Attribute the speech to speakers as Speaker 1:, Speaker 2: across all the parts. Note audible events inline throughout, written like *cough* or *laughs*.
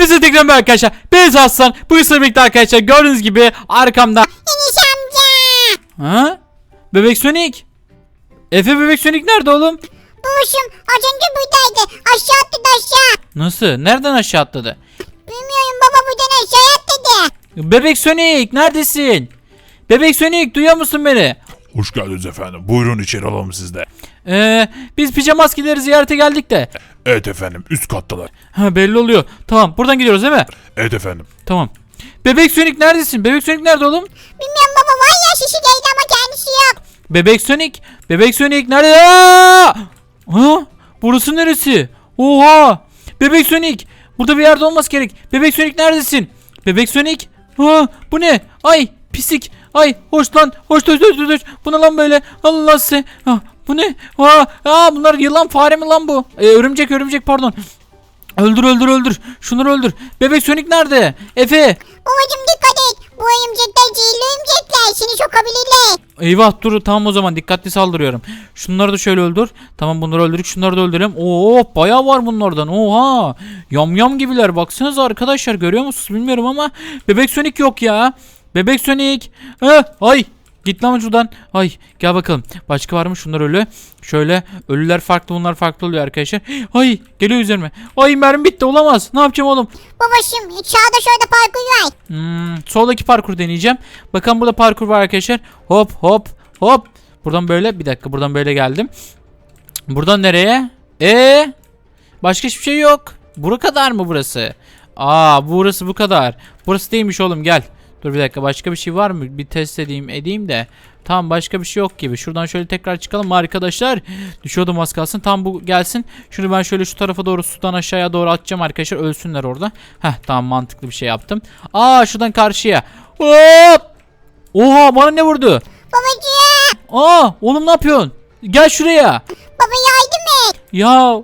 Speaker 1: Hepinize tekrar merhaba arkadaşlar. Ben Hasan. Bu ise birlikte arkadaşlar gördüğünüz gibi arkamda.
Speaker 2: Enes amca.
Speaker 1: Ha? Bebek Sonic. Efe Bebek Sonic nerede oğlum?
Speaker 2: Babacım az önce buradaydı. Aşağı atladı aşağı.
Speaker 1: Nasıl? Nereden aşağı atladı?
Speaker 2: Bilmiyorum baba buradan aşağı atladı.
Speaker 1: Bebek Sonic neredesin? Bebek Sonic duyuyor musun beni?
Speaker 3: Hoş geldiniz efendim. Buyurun içeri alalım sizde.
Speaker 1: Ee, biz pijama maskeleri ziyarete geldik de.
Speaker 3: Evet efendim üst kattalar.
Speaker 1: Ha belli oluyor. Tamam buradan gidiyoruz değil mi?
Speaker 3: Evet efendim.
Speaker 1: Tamam. Bebek Sonic neredesin? Bebek Sonic nerede oğlum?
Speaker 2: Bilmiyorum baba var ya şişi geldi ama kendisi yok.
Speaker 1: Bebek Sonic. Bebek Sonic nerede? Aa! Ha? Burası neresi? Oha! Bebek Sonic. Burada bir yerde olması gerek. Bebek Sonic neredesin? Bebek Sonic. Ha, bu ne? Ay pislik. Ay hoş lan. Hoş hoş hoş hoş. Bu ne lan böyle? Allah size. Ha, bu ne? Aa, aa, bunlar yılan fare mi lan bu? Ee, örümcek örümcek pardon. Öldür öldür öldür. Şunları öldür. Bebek Sonic nerede? Efe.
Speaker 2: Babacım dikkat et. Bu örümcekler zehirli örümcekler. Seni sokabilirler.
Speaker 1: Eyvah dur tamam o zaman dikkatli saldırıyorum. Şunları da şöyle öldür. Tamam bunları öldürdük şunları da öldürelim. Oo bayağı var bunlardan. Oha. Yam yam gibiler baksanıza arkadaşlar görüyor musunuz bilmiyorum ama bebek Sonic yok ya. Bebek Sonic. Ha, ay Git lan şuradan. Ay gel bakalım. Başka var mı? Şunlar ölü. Şöyle ölüler farklı bunlar farklı oluyor arkadaşlar. Ay geliyor üzerime. Ay mermi bitti olamaz. Ne yapacağım oğlum?
Speaker 2: Babacım sağda şurada parkur var.
Speaker 1: Hmm, soldaki parkur deneyeceğim. Bakın burada parkur var arkadaşlar. Hop hop hop. Buradan böyle bir dakika buradan böyle geldim. Buradan nereye? E Başka hiçbir şey yok. Bura kadar mı burası? Aa burası bu kadar. Burası değilmiş oğlum gel. Dur bir dakika başka bir şey var mı? Bir test edeyim edeyim de. Tamam başka bir şey yok gibi. Şuradan şöyle tekrar çıkalım arkadaşlar? Düşüyordum az kalsın. Tam bu gelsin. Şunu ben şöyle şu tarafa doğru sudan aşağıya doğru atacağım arkadaşlar. Ölsünler orada. Heh tamam mantıklı bir şey yaptım. Aa şuradan karşıya. Hop! Oha bana ne vurdu?
Speaker 2: Babacım.
Speaker 1: Aa oğlum ne yapıyorsun? Gel şuraya.
Speaker 2: Baba yardım et.
Speaker 1: Ya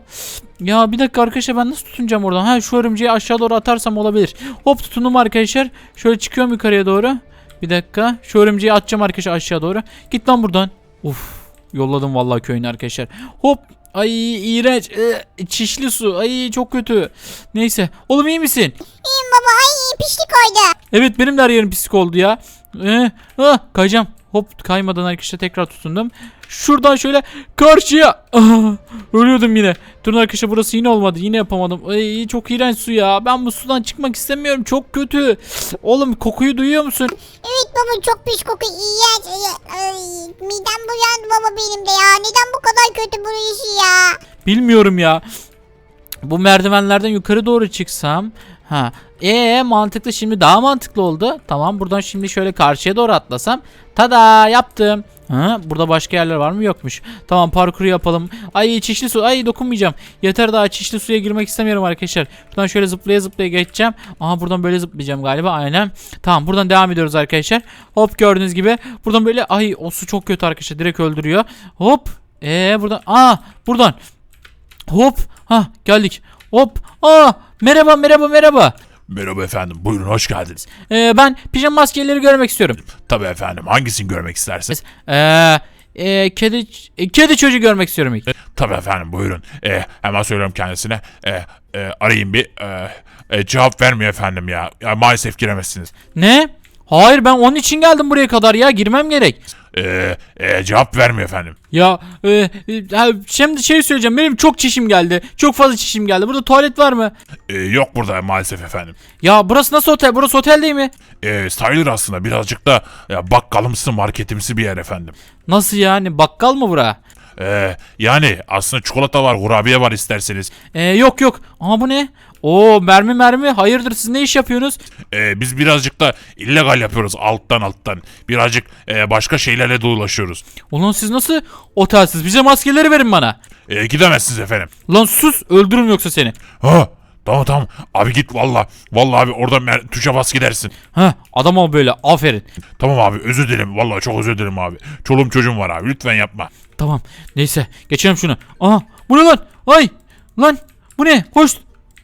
Speaker 1: ya bir dakika arkadaşlar ben nasıl tutunacağım oradan? Ha şu örümceği aşağı doğru atarsam olabilir. Hop tutundum arkadaşlar. Şöyle çıkıyorum yukarıya doğru. Bir dakika. Şu örümceği atacağım arkadaşlar aşağı doğru. Git lan buradan. Uf. Yolladım vallahi köyüne arkadaşlar. Hop. Ay iğrenç. Ee, çişli su. Ay çok kötü. Neyse. Oğlum iyi misin?
Speaker 2: İyiyim baba. Ay pislik oydu.
Speaker 1: Evet benim de her yerim pislik oldu ya. Ee, ah, kayacağım. Hop kaymadan arkadaşlar tekrar tutundum. Şuradan şöyle karşıya. Ölüyordum yine. Durun arkadaşlar burası yine olmadı. Yine yapamadım. Ay, çok iğrenç su ya. Ben bu sudan çıkmak istemiyorum. Çok kötü. Oğlum kokuyu duyuyor musun?
Speaker 2: Evet baba çok pis koku. İğrenç. Ay, ay, midem bulandı baba benim de ya. Neden bu kadar kötü burası ya?
Speaker 1: Bilmiyorum ya. Bu merdivenlerden yukarı doğru çıksam. Ha. Ee mantıklı şimdi daha mantıklı oldu. Tamam buradan şimdi şöyle karşıya doğru atlasam. Tada yaptım. Ha, burada başka yerler var mı? Yokmuş. Tamam parkuru yapalım. Ay çişli su. Ay dokunmayacağım. Yeter daha çişli suya girmek istemiyorum arkadaşlar. Şuradan şöyle zıplaya zıplaya geçeceğim. Aha buradan böyle zıplayacağım galiba. Aynen. Tamam buradan devam ediyoruz arkadaşlar. Hop gördüğünüz gibi. Buradan böyle ay o su çok kötü arkadaşlar. Direkt öldürüyor. Hop. Ee buradan. Aa buradan. Hop. Ha geldik. Hop. Aa merhaba merhaba merhaba.
Speaker 3: Merhaba efendim. Buyurun hoş geldiniz.
Speaker 1: Ee, ben pijama maskeleri görmek istiyorum.
Speaker 3: Tabii efendim. Hangisini görmek istersiniz?
Speaker 1: Ee, e, kedi e, kedi çocuğu görmek istiyorum ilk.
Speaker 3: Tabii efendim buyurun. E, hemen söylüyorum kendisine. E, e, arayayım bir. E, e, cevap vermiyor efendim ya. ya. Maalesef giremezsiniz.
Speaker 1: Ne? Hayır ben onun için geldim buraya kadar ya girmem gerek.
Speaker 3: E, e, cevap vermiyor efendim.
Speaker 1: Ya e, e, ha, şimdi şey söyleyeceğim benim çok çişim geldi. Çok fazla çişim geldi. Burada tuvalet var mı?
Speaker 3: E, yok burada maalesef efendim.
Speaker 1: Ya burası nasıl otel? Burası otel değil mi?
Speaker 3: E, sayılır aslında birazcık da ya, bakkalımsı marketimsi bir yer efendim.
Speaker 1: Nasıl yani? Bakkal mı bura?
Speaker 3: E, yani aslında çikolata var, kurabiye var isterseniz.
Speaker 1: Ee, yok yok. Aa bu ne? Oo mermi mermi. Hayırdır siz ne iş yapıyorsunuz?
Speaker 3: E, biz birazcık da illegal yapıyoruz alttan alttan. Birazcık e, başka şeylerle de ulaşıyoruz.
Speaker 1: Ulan siz nasıl otelsiz? Bize maskeleri verin bana.
Speaker 3: E, gidemezsiniz efendim.
Speaker 1: Lan sus öldürürüm yoksa seni.
Speaker 3: Ha tamam tamam. Abi git valla. Valla abi orada mer- tuşa bas gidersin.
Speaker 1: Heh adam ol böyle aferin.
Speaker 3: Tamam abi özür dilerim. Valla çok özür dilerim abi. Çoluğum çocuğum var abi. Lütfen yapma.
Speaker 1: Tamam neyse geçelim şunu. Aha bu ne lan? Ay lan bu ne? Hoş.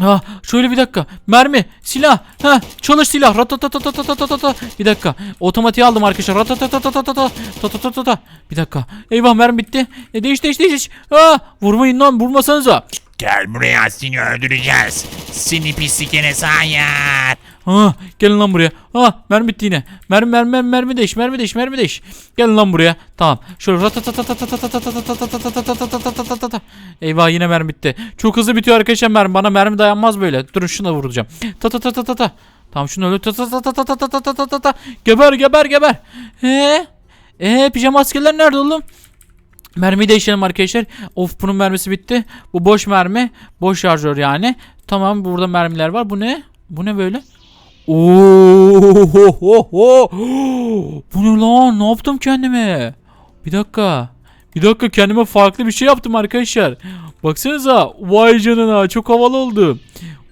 Speaker 1: Ha şöyle bir dakika. Mermi, silah. Ha çalış silah. Ratatatatatata. Bir dakika. Otomatiği aldım arkadaşlar. Ratatatatatata. Bir dakika. Eyvah mermi bitti. Değiş değiş değiş. Ha vurmayın lan vurmasanıza.
Speaker 3: Gel buraya seni öldüreceğiz. Seni pislik Enes hayır.
Speaker 1: Ha gelin lan buraya. Ha mermi bitti yine. Mermi mermi mermi mermi değiş mermi değiş mermi değiş. Gelin lan buraya. Tamam. Şöyle. Eyvah yine mermi bitti. Çok hızlı bitiyor arkadaşlar mermi. Bana mermi dayanmaz böyle. Durun şuna vuracağım. Tatatatatata. Tamam şunu öyle tatatatatatatatata. Geber geber geber. Ee? Ee pijama askerler nerede oğlum? Mermiyi değiştirelim arkadaşlar. Of bunun mermisi bitti. Bu boş mermi. Boş şarjör yani. Tamam burada mermiler var. Bu ne? Bu ne böyle? Oo! Bu ne lan? Ne yaptım kendime? Bir dakika. Bir dakika kendime farklı bir şey yaptım arkadaşlar. Baksanıza. Vay canına çok havalı oldu.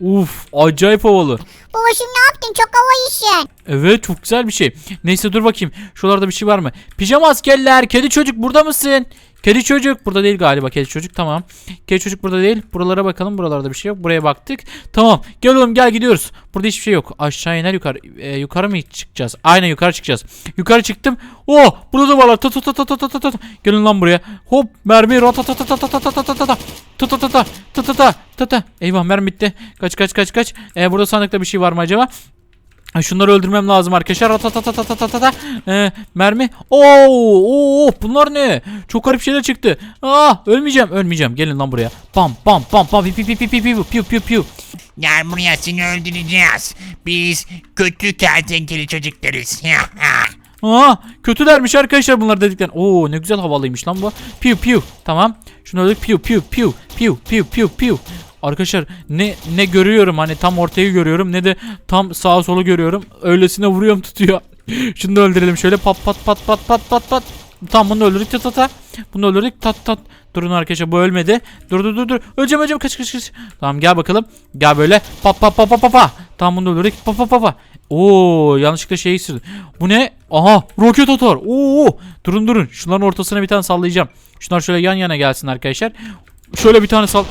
Speaker 1: Uf acayip havalı.
Speaker 2: Babacığım ne yaptın çok havalı
Speaker 1: Evet çok güzel bir şey. Neyse dur bakayım. Şuralarda bir şey var mı? Pijama askerler. Kedi çocuk burada mısın? Kedi çocuk burada değil galiba. Kedi çocuk tamam. Kedi çocuk burada değil. Buralara bakalım. Buralarda bir şey yok. Buraya baktık. Tamam. Gel oğlum gel gidiyoruz. Burada hiçbir şey yok. Aşağı iner yukarı. e, yukarı mı çıkacağız? Aynen yukarı çıkacağız. Yukarı çıktım. Oh burada da varlar. Ta ta ta ta ta ta ta ta. Gelin lan buraya. Hop mermi. Ta ta ta ta ta ta ta ta ta. Ta ta ta ta ta ta ta ta ta. Eyvah mermi bitti. Kaç kaç kaç kaç. E, burada sandıkta bir şey var mı acaba? Ha, Şunları öldürmem lazım arkadaşlar. Ratatatatatatatata. Ee, mermi. Oo, oo, bunlar ne? Çok garip şeyler çıktı. Aa, ölmeyeceğim, ölmeyeceğim. Gelin lan buraya. Pam pam pam pam pi pi pi pi pi pi piu piu piu.
Speaker 3: Gel buraya seni öldüreceğiz. Biz kötü kertenkele çocuklarız.
Speaker 1: Aa, *laughs* kötülermiş arkadaşlar bunlar dedikten. Oo, ne güzel havalıymış lan bu. Piu piu. Tamam. Şunu öldük. Piu piu piu piu piu piu piu. Arkadaşlar ne ne görüyorum hani tam ortayı görüyorum ne de tam sağa solu görüyorum. Öylesine vuruyorum *laughs* tutuyor. Şunu da öldürelim şöyle pat pat pat pat pat pat pat. Tamam bunu öldürdük tat tat. Bunu öldürdük tat tat. Durun arkadaşlar bu ölmedi. Dur dur dur dur. Öleceğim öleceğim kaç kaç kaç. Tamam gel bakalım. Gel böyle. Pa pa pa pa pa pa. Tamam bunu öldürdük. Pa pa pa pa. Oo yanlışlıkla şeyi sürdüm. Bu ne? Aha roket atar. Oo durun durun. Şunların ortasına bir tane sallayacağım. Şunlar şöyle yan yana gelsin arkadaşlar. Şöyle bir tane sal.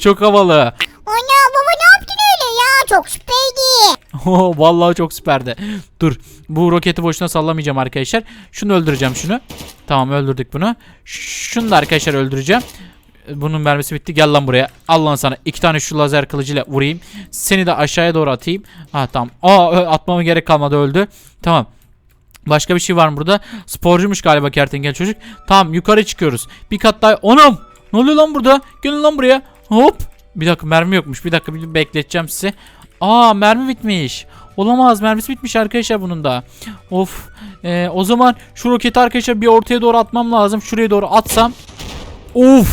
Speaker 1: Çok havalı.
Speaker 2: Ana baba ne yaptın öyle ya çok süperdi. *laughs*
Speaker 1: Oh, Vallahi çok süperdi. Dur. Bu roketi boşuna sallamayacağım arkadaşlar. Şunu öldüreceğim şunu. Tamam öldürdük bunu. Şunu da arkadaşlar öldüreceğim. Bunun mermisi bitti. Gel lan buraya. Al lan sana. iki tane şu lazer kılıcıyla vurayım. Seni de aşağıya doğru atayım. Ha tamam. Aa atmama gerek kalmadı öldü. Tamam. Başka bir şey var mı burada? Sporcuymuş galiba kertenkele çocuk. Tamam yukarı çıkıyoruz. Bir kat daha. Onum! Ne oluyor lan burada? Gelin lan buraya. Hop. Bir dakika mermi yokmuş. Bir dakika bir bekleteceğim sizi. Aa mermi bitmiş. Olamaz mermisi bitmiş arkadaşlar bunun da. Of. Ee, o zaman şu roketi arkadaşlar bir ortaya doğru atmam lazım. Şuraya doğru atsam. Of.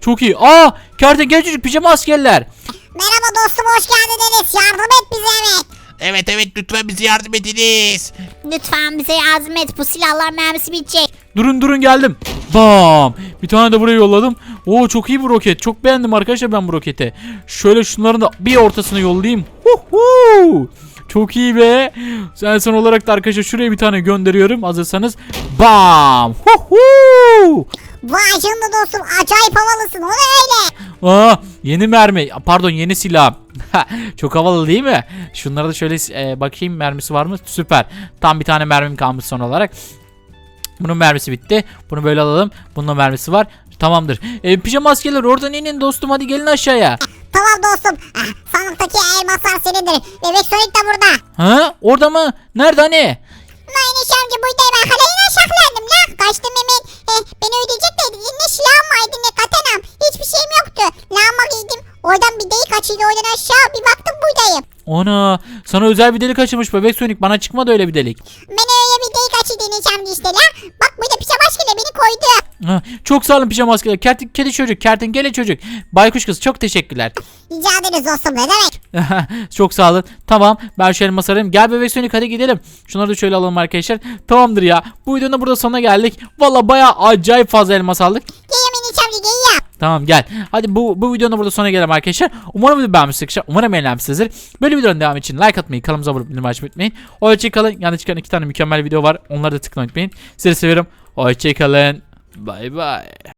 Speaker 1: Çok iyi. Aa kertenkele çocuk pijama askerler.
Speaker 2: Merhaba dostum hoş geldiniz yardım et bize evet.
Speaker 3: evet evet lütfen bize yardım ediniz.
Speaker 2: Lütfen bize yardım et bu silahlar mermisi bitecek.
Speaker 1: Durun durun geldim. Bam. Bir tane de buraya yolladım. Oo çok iyi bu roket. Çok beğendim arkadaşlar ben bu roketi. Şöyle şunların da bir ortasına yollayayım. Huhu. Çok iyi be. Sen son olarak da arkadaşlar şuraya bir tane gönderiyorum. Hazırsanız. Bam. Huhu.
Speaker 2: Vay canına dostum acayip havalısın o da öyle.
Speaker 1: Aa, yeni mermi. Pardon yeni silah. Çok havalı değil mi? Şunlara da şöyle e, bakayım mermisi var mı? Süper. Tam bir tane mermim kalmış son olarak. Bunun mermisi bitti. Bunu böyle alalım. Bunun mermisi var. Tamamdır. E, pijama askerler oradan inin dostum hadi gelin aşağıya.
Speaker 2: Tamam dostum ah, sandıktaki elmaslar senindir. Bebek Sonic de burada.
Speaker 1: Ha? Orada mı? Nerede hani?
Speaker 2: Mayneş amca buradayım ben kalayına saklandım lan. Kaçtım hemen. Eh, beni ödeyecek de ne silahım vardı ne katanam. Hiçbir şeyim yoktu. Lamba giydim. Oradan bir delik açıldı oradan aşağı bir baktım buradayım.
Speaker 1: Ana sana özel bir delik açılmış bebek Sonic bana çıkmadı öyle bir delik.
Speaker 2: Ben Enes amca işte la. Bak burada pişe başkayla beni koydu.
Speaker 1: Ha, çok sağ olun pijama maskeler. Kert, kedi çocuk, kertenkele çocuk. Baykuş kız çok teşekkürler.
Speaker 2: Rica ederiz dostum ne demek? *laughs*
Speaker 1: çok sağ olun. Tamam ben şu elması arayayım. Gel bebek Sonic hadi gidelim. Şunları da şöyle alalım arkadaşlar. Tamamdır ya. Bu videonun da burada sonuna geldik. Valla baya acayip fazla elmas aldık.
Speaker 2: Enes amca geliyorum.
Speaker 1: Tamam gel. Hadi bu, bu videonun da burada sonuna gelelim arkadaşlar. Umarım video beğenmişsinizdir. Umarım eğlenmişsinizdir. Böyle videonun devamı için like atmayı, kanalımıza abone olmayı açmayı unutmayın. Hoşçakalın. Yanında çıkan iki tane mükemmel video var. Onları da tıklamayı unutmayın. Sizleri seviyorum. Hoşçakalın. Bay bay.